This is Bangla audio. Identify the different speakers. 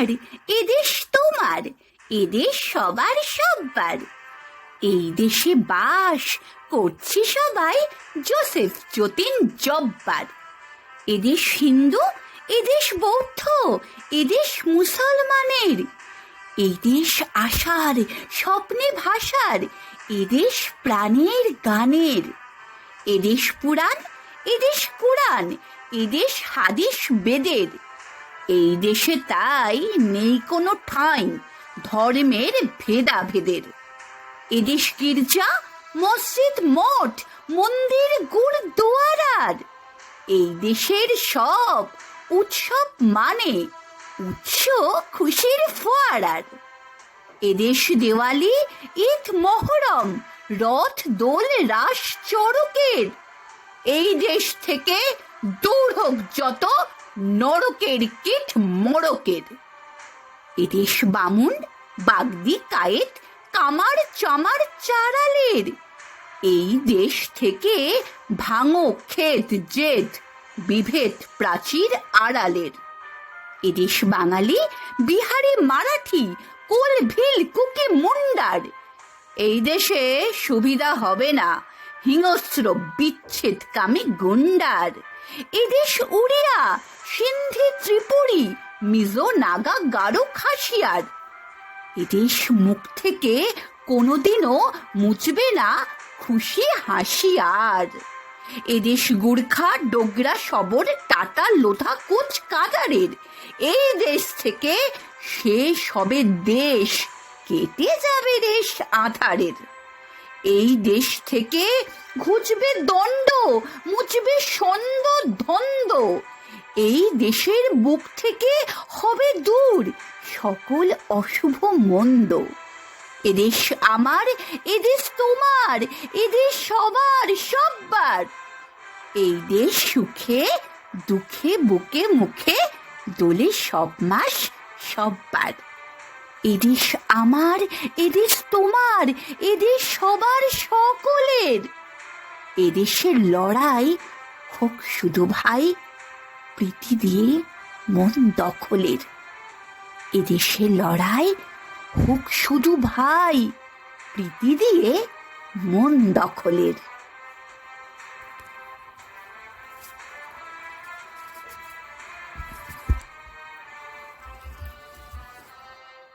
Speaker 1: আমার এদেশ তোমার, এদেশ সবার সব্বার। এই দেশে বাস করছি সবাই জোসেফ যতীন জব্বার। এদেশ হিন্দু, এদেশ বৌদ্ধ, এদেশ মুসলমানের। এদেশ আশার, স্বপ্নে ভাষার এদেশ প্রাণের গানের। এদেশ পুরাণ, এদেশ কুরআন, এদেশ হাদিস বেদের। এই দেশে তাই নেই কোনো ঠাঁই, ধর্মের ভেদাভেদের। এদেশ গির্জা, মসজিদ মঠ, মন্দির গুরদুয়ারার এই দেশের সব উৎসব মানে উৎস খুশির ফোয়ারার। এদেশ দেওয়ালি, ঈদ মহরম, রথ, দোল, রাস, চড়কের। এই দেশ থেকে দূর হোক যত নরকের কীট মোড়কের এদেশ বামুন, বাগদি কায়েত, কামার চামার চারালের। এই দেশ থেকে ভাঙো ক্ষেত জেদ, বিভেদ প্রাচীর আড়ালের। এদেশ বাঙালি, বিহারি মারাঠি, কোল ভিল কুকি মুন্ডার। এই দেশে সুবিধা হবে না, হিংস্র বিচ্ছেদ কামে গুন্ডার। এদেশ উড়িয়া সিন্ধি ত্রিপুরী, মিজো নাগা গারো খাসিয়ার। এদেশ মুখ থেকে কোনোদিনও মুচবে না খুশি হাসিয়ার। এদেশ গুর্খা ডোগরা সবর টাটা লোধা কোচ কাদারের। এই দেশ থেকে শেষ হবে দেশ কেটে যাবে দেশ আধারের। এই দেশ থেকে ঘুচবে দণ্ড মুচবে সন্দ ধন্দ। এই দেশের বুক থেকে হবে দূর, সকল অশুভ মন্দ। এদেশ আমার, এদেশ তোমার, এদেশ সবার, সব্বার। এই দেশ সুখে, দুঃখে, বুকে মুখে, দোলে সব মাস সব্বার। এদেশ আমার, এদেশ তোমার, এদেশ সবার সকলের। এদেশের লড়াই হোক শুধু ভাই প্রীতি দিয়ে মন দখলের। এদেশে লড়াই হোক শুধু ভাই প্রীতি দিয়ে মন দখলের।